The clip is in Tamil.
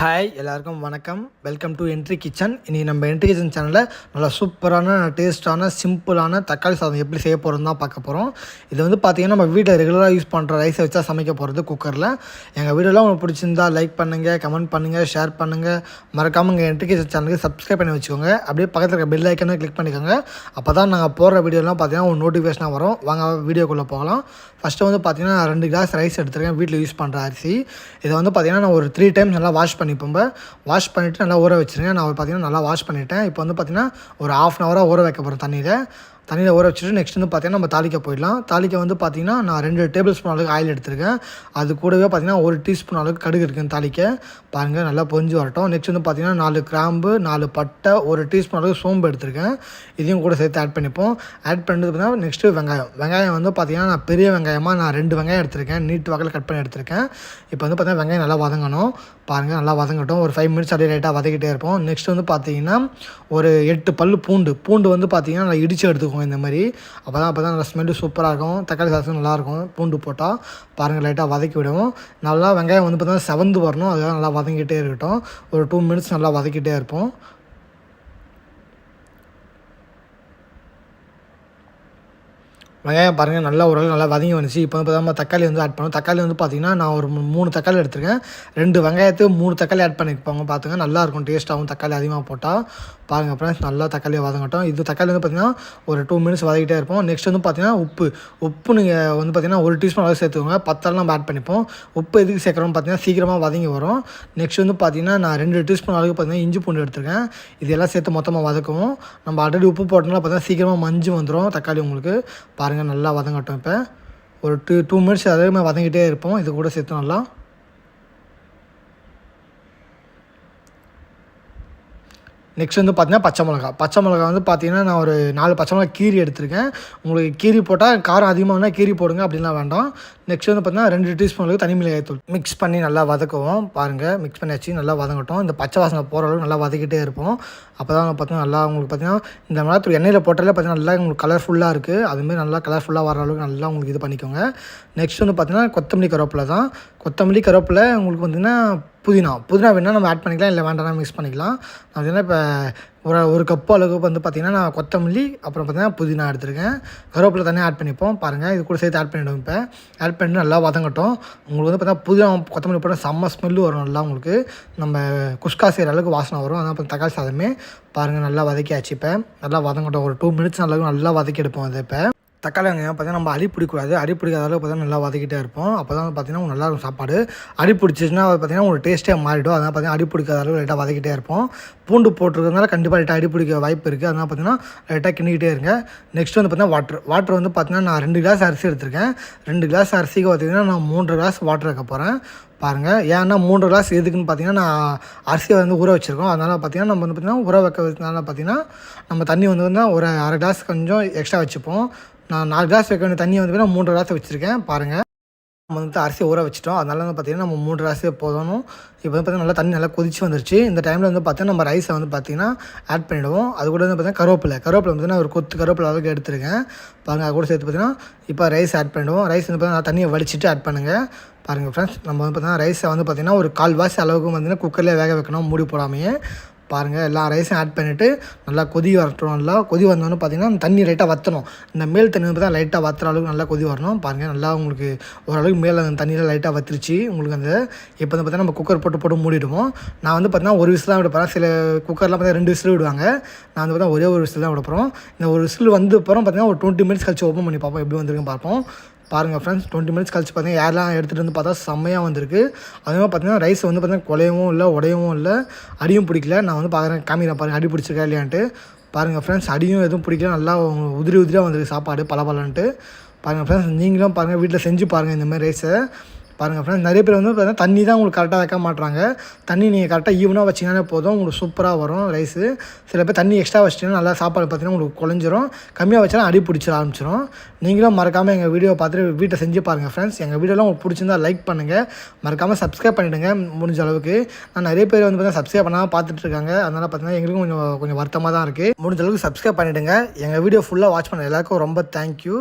ஹாய் எல்லாருக்கும் வணக்கம். வெல்கம் டு என்ட்ரி கிச்சன் இனி நம்ம என்ட்ரி கிச்சன் சேனலில் நல்லா சூப்பரான டேஸ்ட்டான சிம்பிளான தக்காளி சாதம் எப்படி செய்ய போகிறோம் தான் பார்க்க போகிறோம் இது வந்து பார்த்திங்கன்னா நம்ம வீட்டில் ரெகுலராக யூஸ் பண்ணுற ரைஸை வச்சா சமைக்க போகிறது குக்கரில் எங்கள் வீடியோலாம் உங்களுக்கு பிடிச்சிருந்தா லைக் பண்ணுங்கள் கமெண்ட் பண்ணுங்கள் ஷேர் பண்ணுங்கள் மறக்காமல் எங்கள் என்ட்ரி கிச்சன் சேனலுக்கு சப்ஸ்கிரைப் பண்ணி வச்சுக்கோங்க. அப்படியே பக்கத்தில் இருக்க பெல் ஐக்கனை கிளிக் பண்ணிக்கோங்க. அப்போ தான் நாங்கள் போடுற வீடியோலாம் பார்த்தீங்கன்னா ஒரு நோட்டிஃபிகேஷனாக வரும். வாங்க வீடியோக்குள்ளே போகலாம். ஃபஸ்ட்டு வந்து பார்த்தீங்கன்னா ரெண்டு கிளாஸ் ரைஸ் எடுத்துருக்கேன். வீட்டில் யூஸ் பண்ணுற அரிசி. இதை வந்து பார்த்தீங்கன்னா நான் ஒரு த்ரீ டைம்ஸ் நல்லா வாஷ் பண்ணி பண்ணிப்போம் வாஷ் பண்ணிவிட்டு நல்லா ஊற வச்சுருங்க. நான் பார்த்தீங்கன்னா நல்லா வாஷ் பண்ணிட்டேன். இப்போ வந்து பார்த்தீங்கன்னா ஒரு ஆஃப் அன் ஹவராக ஊற வைக்க போகிறேன் தண்ணியில். தண்ணியில் ஊற வச்சுட்டு நெக்ஸ்ட் வந்து பார்த்தீங்கன்னா நம்ம தாளிக்க போயிடலாம். தாளிக்க வந்து பார்த்திங்கன்னா நான் ரெண்டு டேபிள் ஸ்பூன் அளவுக்கு ஆயில் எடுத்திருக்கேன். அது கூடவே பார்த்தீங்கன்னா ஒரு டீஸ்பூன் அளவுக்கு கடுகு இருக்குன்னு தாளிக்க. பாருங்கள் நல்லா பொஞ்சு வரட்டும். நெக்ஸ்ட் வந்து பார்த்தீங்கன்னா நாலு கிராம்பு நாலு பட்டை ஒரு டீஸ்பூன் அளவுக்கு சோம்பு எடுத்திருக்கேன். இதையும் கூட சேர்த்து ஆட் பண்ணிப்போம். ஆட் பண்ணுறது பார்த்தீங்கன்னா நெக்ஸ்ட்டு வெங்காயம். வெங்காயம் வந்து பார்த்திங்கன்னா நான் பெரிய வெங்காயமாக நான் ரெண்டு வெங்காயம் எடுத்திருக்கேன். நீட் வகையில் கட் பண்ணி எடுத்திருக்கேன். இப்போ வந்து பார்த்திங்கன்னா வெங்காயம் நல்லா வதங்கணும். பாருங்கள் நல்லா வதங்கட்டும். ஒரு ஃபைவ் மினிட்ஸ் அப்படியே லைட்டாக வதக்கிட்டே இருப்போம். நெக்ஸ்ட் வந்து பார்த்தீங்கன்னா ஒரு எட்டு பல் பூண்டு. பூண்டு வந்து பார்த்தீங்கன்னா நான் இடித்து எடுத்துக்குவோம் இந்த மாதிரி அப்போ தான் அப்போ தான் நல்லா ஸ்மெல்லு சூப்பராக இருக்கும். தக்காளி சாதம் நல்லாயிருக்கும் பூண்டு போட்டால் பாருங்கள் லைட்டாக வதக்கி விடுவோம். நல்லா வெங்காயம் வந்து பார்த்தீங்கன்னா செவந்து வரணும். அதுதான் நல்லா வதங்கிட்டே இருக்கட்டும். ஒரு டூ மினிட்ஸ் நல்லா வதக்கிட்டே இருப்போம். வெங்காயம் பாருங்கள் நல்லா ஓரளவு நல்லா வதங்கி வந்துச்சு. இப்போ வந்து பார்த்தா தக்காளி வந்து ஆட் பண்ணுவோம் தக்காளி வந்து பார்த்திங்கன்னா நான் ஒரு மூணு தக்காளி எடுத்துருக்கேன். ரெண்டு வெங்காயத்துக்கு மூணு தக்காளி ஆட் பண்ணிப்பாங்க பார்த்துங்க நல்லாயிருக்கும் டேஸ்ட்டாகவும் தக்காளி அதிகமாக போட்டால் பாருங்கள் ஃப்ரெண்ட்ஸ் நல்லா தக்காளியை வதங்கட்டும். இது தக்காளி வந்து பார்த்திங்கன்னா ஒரு டூ மினிட்ஸ் வதக்கிட்டே இருப்போம். நெக்ஸ்ட் வந்து பார்த்திங்கன்னா உப்பு. உப்பு நீங்கள் வந்து பார்த்திங்கன்னா ஒரு டீஸ்பூன் அளவு சேர்த்துக்கோங்க. பத்தாலும் நம்ம ஆட் பண்ணிப்போம். உப்பு எதுக்கு சேர்க்குறோம் பார்த்தீங்கன்னா சீக்கிரமாக வதங்கி வரும். நெக்ஸ்ட் வந்து பார்த்திங்கன்னா நான் ரெண்டு டீஸ்பூன் அளவுக்கு பார்த்தீங்கன்னா இஞ்சி பூண்டு எடுத்துருக்கேன். இதெல்லாம் சேர்த்து மொத்தமாக வதக்குவோம். நம்ம ஆல்ரெடி உப்பு போட்டோம்னா பார்த்தீங்கன்னா சீக்கிரமாக மஞ்சு வந்துடும் தக்காளி உங்களுக்கு. பா பாருங்கள் நல்லா வதங்கட்டும் இப்போ. ஒரு டூ டூ மினிட்ஸ் அதே மாதிரி வதங்கிட்டே இருப்போம். இது கூட சேர்த்து நல்லா நெக்ஸ்ட் வந்து பார்த்தீங்கன்னா பச்சை மிளகா. பச்சை மிளகா வந்து பார்த்தீங்கன்னா நான் ஒரு நாலு பச்சை மிளகா கீரி எடுத்திருக்கேன். உங்களுக்கு கீரி போட்டால் காரம் அதிகமாகனா கீரி போடுங்க அப்படின்லாம் வேண்டாம். நெக்ஸ்ட் வந்து பார்த்தீங்கன்னா ரெண்டு டீஸ்பூன் அளவுக்கு தனி மிளகாய் தூள். மிக்ஸ் பண்ணி நல்லா வதக்குவோம். பாருங்கள் மிக்ஸ் பண்ணி வச்சு நல்லா வதங்கட்டும். இந்த பச்சை வாசனை போகிற அளவுக்கு நல்லா வதக்கிட்டே இருப்போம். அப்போ தான் பார்த்தீங்கன்னா நல்லா உங்களுக்கு பார்த்தீங்கன்னா இந்த மிளகாத்தூள் எண்ணெயில் போட்டாலே பார்த்தீங்கன்னா நல்லா உங்களுக்கு கலர்ஃபுல்லாக இருக்குது அதுமாரி நல்லா கலர்ஃபுல்லாக வர அளவுக்கு நல்லா உங்களுக்கு இது பண்ணிக்கோங்க. நெக்ஸ்ட் வந்து பார்த்தீங்கன்னா கொத்தமல்லி கருவேப்பிலை தான். கொத்தமல்லி கருவேப்பிலை உங்களுக்கு பார்த்தீங்கன்னா புதினா புதினா வேணால் நம்ம ஆட் பண்ணிக்கலாம் இல்லை வேண்டாம் மிக்ஸ் பண்ணிக்கலாம். நான் பார்த்தீங்கன்னா இப்போ ஒரு ஒரு கப்பு அளவுக்கு வந்து பார்த்திங்கன்னா நான் கொத்தமல்லி அப்புறம் பார்த்தீங்கன்னா புதினா எடுத்துருக்கேன். கருவேப்பிலை தனியாக ஆட் பண்ணிப்போம். பாருங்கள் இது கூட சேர்த்து ஆட் பண்ணிவிடுவோம் இப்போ. ஆட் பண்ணிட்டு நல்லா வதங்கட்டும். உங்களுக்கு வந்து பார்த்தீங்கன்னா புதினா கொத்தமல்லி போட்டால் செம்ம ஸ்மெல்லு வரும் நல்லா உங்களுக்கு. நம்ம குஷ்கா செய்கிற அளவுக்கு வாசனை வரும். அதான் அப்புறம் தக்காளி சாதமே. பாருங்கள் நல்லா வதக்கியாச்சு இப்போ. நல்லா வதங்கட்டும். ஒரு டூ மினிட்ஸ் நல்லா நல்லா வதக்கி எடுப்போம் அதை இப்போ. தக்காளி வெங்காயம் பார்த்தீங்கன்னா நம்ம அடி பிடிக்கூடாது அடி பிடிக்காத அளவுக்கு பார்த்தீங்கன்னா நல்லா வதக்கிட்டே இருப்போம். அப்போ தான் பார்த்தீங்கன்னா நல்லா இருக்கும் சாப்பாடு. அடி பிடிச்சிச்சுன்னா பார்த்தீங்கன்னா உங்களுக்கு டேஸ்ட்டே மாறிடும். அதனால் பார்த்தீங்கன்னா அடி பிடிக்காத அளவுக்கு லைட்டாக வதக்கிட்டே இருப்போம். பூண்டு போட்டிருக்கிறதுனால கண்டிப்பாக லைட்டாக அடி பிடிக்க வாய்ப்பு இருக்குது அதனால் பார்த்தீங்கன்னா லைட்டாக கிண்டிக்கிட்டே இருங்க. நெக்ஸ்ட் வந்து பார்த்தீங்கன்னா வாட்டர் வாட்டர் வந்து பார்த்தீங்கன்னா நான் ரெண்டு கிளாஸ் அரிசி எடுத்திருக்கேன். ரெண்டு கிளாஸ் அரிசிக்கு பார்த்தீங்கன்னா நான் மூன்று கிளாஸ் வாட்டர் வைக்க போகிறேன் பாருங்கள் ஏன்னா மூன்று கிளாஸ் எதுக்குன்னு பார்த்தீங்கன்னா நான் அரிசியை வந்து ஊற வச்சுருக்கோம். அதனால் பார்த்தீங்கன்னா நம்ம வந்து பார்த்திங்கன்னா ஊற வைக்கிறதுனால பார்த்தீங்கன்னா நம்ம தண்ணி வந்து ஒரு அரை கிளாஸ் கொஞ்சம் எக்ஸ்ட்ரா வச்சுப்போம். நான் நாலு கிளாஸ் வைக்க வேண்டிய தண்ணியை வந்து பார்த்தீங்கன்னா மூன்று கிளாஸ் வச்சுருக்கேன். பாருங்கள் நம்ம வந்து அரிசி ஊற வச்சிட்டோம். அதனால வந்து பார்த்திங்கன்னா நம்ம மூன்று ராசி போதணும் இப்போ வந்து பார்த்திங்கன்னா நல்லா தண்ணி நல்லா கொதிச்சு வந்துருச்சு. இந்த டைமில் வந்து பார்த்தீங்கன்னா நம்ம ரைஸை வந்து பார்த்திங்கன்னா ஆட் பண்ணிவிடுவோம் அது கூட வந்து பார்த்திங்கன்னா கருவேப்பிலை. கருவேப்பிலை வந்து ஒரு கொத்து கருவேப்பிலை அளவுக்கு எடுத்துருக்கேன். பாருங்கள் அது கூட சேர்த்து பார்த்திங்கன்னா இப்போ ரைஸ் ஆட் பண்ணிவிடுவோம் ரைஸ் வந்து பார்த்தீங்கன்னா தண்ணியை வடிச்சிட்டு ஆட் பண்ணுங்கள் பாருங்கள் ஃப்ரெண்ட்ஸ் நம்ம வந்து பார்த்திங்கன்னா ரைஸை வந்து பார்த்திங்கன்னா ஒரு கால் வாசி அளவுக்கு வந்து குக்கர்லேயே வேக வைக்கணும். மூடி போடாமையே. பாருங்கள் எல்லா ரைஸும் ஆட் பண்ணிவிட்டு நல்லா கொதி வரட்டும். நல்லா கொதி வந்தோன்னு பார்த்தீங்கன்னா அந்த தண்ணி லைட்டாக வற்றணும் இந்த மேல் தண்ணி வந்து தான் லைட்டாக வற்றுற அளவுக்கு நல்லா கொதி வரணும். பாருங்கள் நல்லா உங்களுக்கு ஓரளவுக்கு மேலே அந்த தண்ணியில் லைட்டாக வத்துருச்சு. உங்களுக்கு அந்த இப்போ வந்து பார்த்தீங்கன்னா நம்ம குக்கர் போட்டு போட்டு மூடிடுவோம். நான் வந்து பார்த்தீங்கன்னா ஒரு விசில் தான் விட போகிறேன் சில குக்கர்லாம் பார்த்தீங்கன்னா ரெண்டு விசில் விடுவாங்க. நான் வந்து பார்த்தீங்கன்னா ஒரே ஒரு விசில் தான் விட போகிறோம் இந்த ஒரு விசில் வந்து அப்புறம் பார்த்தீங்கன்னா ஒரு டுவெண்ட்டி மினிட்ஸ் கழிச்சு ஓப்பன் பண்ணி பார்ப்போம். எப்படி வந்திருக்குன்னு பார்ப்போம். பாருங்கள் ஃப்ரெண்ட்ஸ் டுவெண்ட்டி மினிட்ஸ் கழிச்சு பார்த்தீங்கன்னா யாரெல்லாம் எடுத்துகிட்டு வந்து பார்த்தா செம்மையாக வந்திருக்கு. அதே மாதிரி பார்த்தீங்கன்னா ரைஸ் வந்து பார்த்தீங்கன்னா குலையவும் இல்லை உடையவும் இல்லை. அடியும் பிடிக்கல. நான் வந்து பார்க்குறேன் காமிக்கிறேன் பாருங்கள் அடி பிடிச்சிருக்கா இல்லையான்ட்டு. பாருங்கள் ஃப்ரெண்ட்ஸ் அடியும் எதுவும் பிடிக்கல. நல்லா உதிரி உதிரியாக வந்திருக்கு சாப்பாடு பல பாருங்கள் ஃப்ரெண்ட்ஸ் நீங்களும் பாருங்கள் வீட்டில் செஞ்சு பாருங்கள் இந்த மாதிரி ரைஸை பாருங்கள் ஃப்ரெண்ட்ஸ் நிறைய பேர் வந்து பார்த்தீங்கன்னா தண்ணி தான் உங்களுக்கு கரெக்டாக வைக்க மாட்டுறாங்க தண்ணி நீங்கள் கரெக்டாக ஈவனாக வச்சிங்கனாலே போதும் உங்களுக்கு சூப்பராக வரும் ரைஸு சில பேர் தண்ணி எக்ஸ்ட்ரா வச்சிட்டிங்கன்னா நல்லா சாப்பாடு பார்த்தீங்கன்னா உங்களுக்கு குழஞ்சிரும் கம்மியாக வச்சாலும் அடி பிடிச்சிட ஆரம்பிச்சிடும் நீங்களும் மறக்காமல் எங்கள் வீடியோ பார்த்துட்டு வீட்டை செஞ்சு பாருங்கள் ஃப்ரெண்ட்ஸ் எங்கள் வீடியோலாம் உங்களுக்கு பிடிச்சிருந்தா லைக் பண்ணுங்கள் மறக்காமல் சப்ஸ்கிரைப் பண்ணிவிடுங்க முடிஞ்ச அளவுக்கு. நான் நிறைய பேர் வந்து பார்த்தீங்கன்னா சப்ஸ்கிரைப் பண்ணாமல் பார்த்துட்டு இருக்காங்க. அதனால் பார்த்தீங்கன்னா எங்களுக்கும் கொஞ்சம் கொஞ்சம் வருத்தமாக தான் இருக்குது முடிஞ்ச அளவுக்கு சப்ஸ்கிரைப் பண்ணிவிடுங்க எங்கள் வீடியோ ஃபுல்லாக வாட்ச் பண்ண எல்லாருக்கும் ரொம்ப தேங்க்யூ